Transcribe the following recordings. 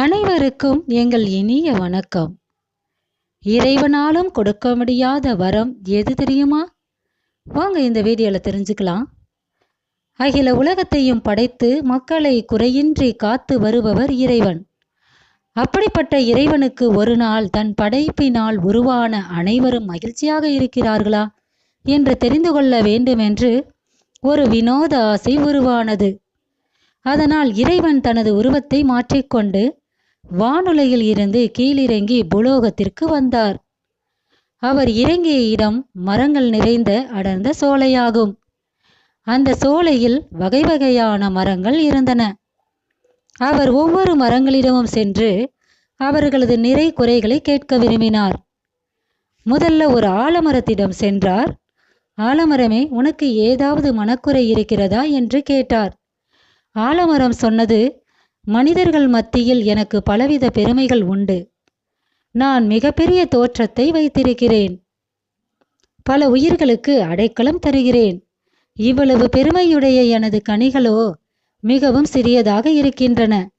அனைவருக்கும் எங்கள் இனிய வணக்கம். இறைவனாலும் கொடுக்க முடியாத வரம் எது தெரியுமா? வாங்க இந்த வீடியோவில் தெரிஞ்சுக்கலாம். அகில உலகத்தையும் படைத்து மக்களை குறையின்றி காத்து வருபவர் இறைவன். அப்படிப்பட்ட இறைவனுக்கு ஒரு நாள் தன் படைப்பினால் உருவான அனைவரும் மகிழ்ச்சியாக இருக்கிறார்களா என்று தெரிந்து கொள்ள வேண்டுமென்று ஒரு வினோத ஆசை உருவானது. அதனால் இறைவன் தனது உருவத்தை மாற்றிக்கொண்டு வானுலகில் இருந்து கீழிறங்கி புலோகத்திற்கு வந்தார். அவர் இறங்கிய இடம் மரங்கள் நிறைந்த அடர்ந்த சோலையாகும். அந்த சோலையில் வகை வகையான மரங்கள் இருந்தன. அவர் ஒவ்வொரு மரங்களிடமும் சென்று அவர்களது நிறை குறைகளை கேட்க விரும்பினார். முதல்ல ஒரு ஆலமரத்திடம் சென்றார். ஆலமரமே உனக்கு ஏதாவது மனக்குறை இருக்கிறதா? என்று கேட்டார். ஆலமரம் சொன்னது மனிதர்கள் மத்தியில் எனக்கு பலவித பெருமைகள் உண்டு. நான் மிகப்பெரிய தோற்றத்தை வைத்திருக்கிறேன். பல உயிர்களுக்கு அடைக்கலம் தருகிறேன். இவ்வளவு பெருமையுடைய எனது கனிகளோ மிகவும் சிறியதாக இருக்கின்றன.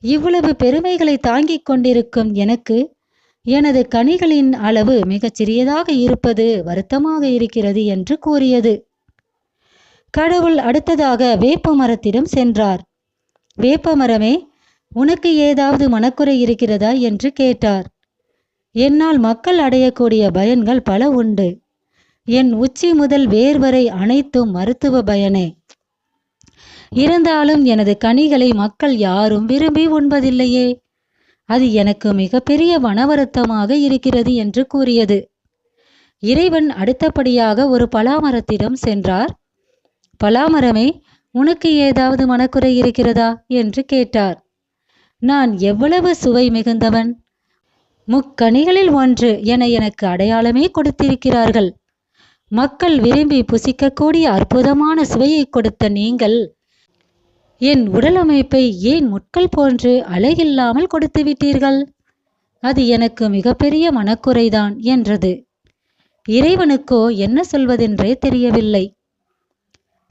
இவ்வளவு பெருமைகளை தாங்கிக் கொண்டிருக்கும் எனக்கு எனது கனிகளின் அளவு மிகச் சிறியதாக இருப்பது வருத்தமாக இருக்கிறது என்று கூறியது. கடவுள் அடுத்ததாக வேப்ப மரத்திடம் சென்றார். வேப்பமரமே உனக்கு ஏதாவது மனக்குறை இருக்கிறதா என்று கேட்டார். என்னால் மக்கள் அடையக்கூடிய பயன்கள் பல உண்டு. என் உச்சி முதல் வேர் வரை அனைத்தும் மருத்துவ பயனே. இருந்தாலும் எனது கனிகளை மக்கள் யாரும் விரும்பி உண்பதில்லையே. அது எனக்கு மிகப்பெரிய வனவருத்தமாக இருக்கிறது என்று கூறியது. இறைவன் அடுத்தபடியாக ஒரு பலாமரத்திடம் சென்றார். பலாமரமே உனக்கு ஏதாவது மனக்குறை இருக்கிறதா? என்று கேட்டார். நான் எவ்வளவு சுவை மிகுந்தவன்? முக்கணிகளில் ஒன்று என எனக்கு அடையாளமே கொடுத்திருக்கிறார்கள். மக்கள் விரும்பி புசிக்கக்கூடிய அற்புதமான சுவையை கொடுத்த நீங்கள் என் உடல் அமைப்பை ஏன் முட்கள் போன்று அழகில்லாமல் கொடுத்து விட்டீர்கள் அது எனக்கு மிகப்பெரிய மனக்குறைதான் என்றது. இறைவனுக்கோ என்ன சொல்வதென்றே தெரியவில்லை.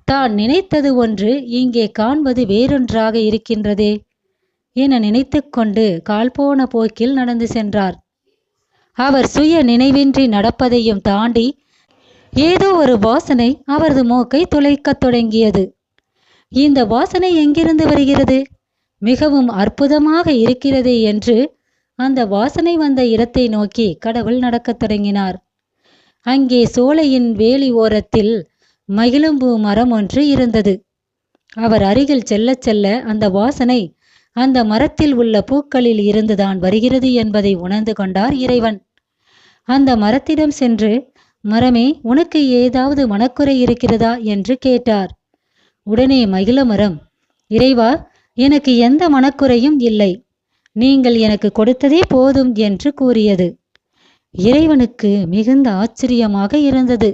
தான் நினைத்தது ஒன்று இங்கே காண்பது வேறொன்றாக இருக்கின்றதே என நினைத்து கொண்டு கால் போன போக்கில் நடந்து சென்றார். அவர் சுய நினைவின்றி நடப்பதையும் தாண்டி ஏதோ ஒரு வாசனை அவரது மூக்கை துளைக்கத் தொடங்கியது. இந்த வாசனை எங்கிருந்து வருகிறது? மிகவும் அற்புதமாக இருக்கிறதே என்று அந்த வாசனை வந்த இடத்தை நோக்கி கடவுள் நடக்கத் தொடங்கினார். அங்கே சோலையின் வேலி ஓரத்தில் மகிழம்பூ மரம் ஒன்று இருந்தது. அவர் அருகில் செல்ல செல்ல அந்த வாசனை அந்த மரத்தில் உள்ள பூக்களில் இருந்துதான் வருகிறது என்பதை உணர்ந்து கொண்டார் இறைவன். அந்த மரத்திடம் சென்று மரமே உனக்கு ஏதாவது மனக்குறை இருக்கிறதா? என்று கேட்டார். உடனே மகிழ மரம் இறைவா எனக்கு எந்த மனக்குறையும் இல்லை. நீங்கள் எனக்கு கொடுத்ததே போதும் என்று கூறியது. இறைவனுக்கு மிகுந்த ஆச்சரியமாக இருந்தது.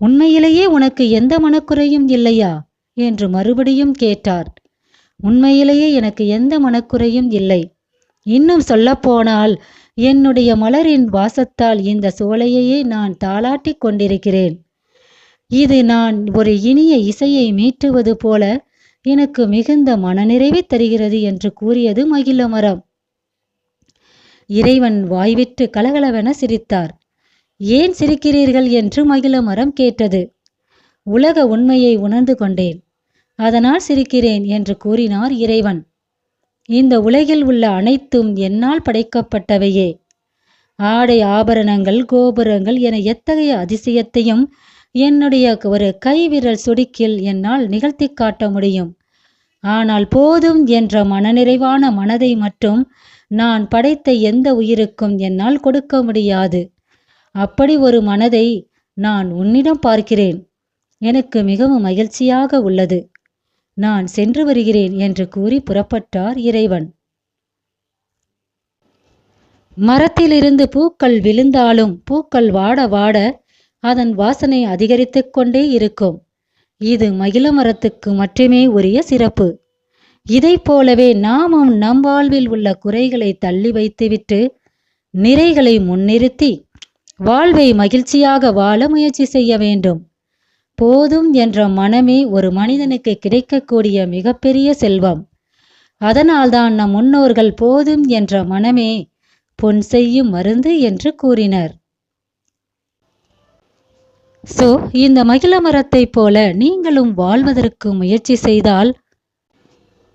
உண்மையிலேயே உனக்கு எந்த மனக்குறையும் இல்லையா? என்று மறுபடியும் கேட்டார். உண்மையிலேயே எனக்கு எந்த மனக்குறையும் இல்லை. இன்னும் சொல்லப்போனால் என்னுடைய மலரின் வாசத்தால் இந்த சோலையையே நான் தாளாட்டிக் கொண்டிருக்கிறேன். இது நான் ஒரு இனிய இசையை மீட்டுவது போல எனக்கு மிகுந்த மனநிறைவை தருகிறது என்று கூறியது மகிழ மரம். இறைவன் வாய்விட்டு கலகலவென சிரித்தார். ஏன் சிரிக்கிறீர்கள் என்று மகிழ மரம் கேட்டது. உலக உண்மையை உணர்ந்து கொண்டேன். அதனால் சிரிக்கிறேன் என்று கூறினார் இறைவன். இந்த உலகில் உள்ள அனைத்தும் என்னால் படைக்கப்பட்டவையே. ஆடை ஆபரணங்கள் கோபுரங்கள் என எத்தகைய அதிசயத்தையும் என்னுடைய ஒரு கைவிரல் சுடுக்கில் என்னால் நிகழ்த்தி காட்ட முடியும். ஆனால் போதும் என்ற மனநிறைவான மனதை மட்டும் நான் படைத்த எந்த உயிருக்கும் என்னால் கொடுக்க முடியாது. அப்படி ஒரு மனதை நான் உன்னிடம் பார்க்கிறேன். எனக்கு மிகவும் மகிழ்ச்சியாக உள்ளது. நான் சென்று வருகிறேன் என்று கூறி புறப்பட்டார் இறைவன். மரத்திலிருந்து பூக்கள் விழுந்தாலும் பூக்கள் வாட வாட அதன் வாசனை அதிகரித்து கொண்டே இருக்கும். இது மகிழ மரத்துக்கு மட்டுமே உரிய சிறப்பு. இதை போலவே நாமும் நம் வாழ்வில் உள்ள குறைகளை தள்ளி வைத்துவிட்டு நிறைகளை முன்னிறுத்தி வாழ்வை மகிழ்ச்சியாக வாழ முயற்சி செய்ய வேண்டும். போதும் என்ற மனமே ஒரு மனிதனுக்கு கிடைக்கக்கூடிய மிகப்பெரிய செல்வம். அதனால்தான் நம் முன்னோர்கள் போதும் என்ற மனமே பொன் செய்யும் மருந்து என்று கூறினர். சோ இந்த மகிழ மரத்தைப் போல நீங்களும் வாழ்வதற்கு முயற்சி செய்தால்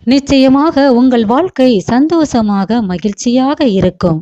நிச்சயமாக உங்கள் வாழ்க்கை சந்தோஷமாக மகிழ்ச்சியாக இருக்கும்.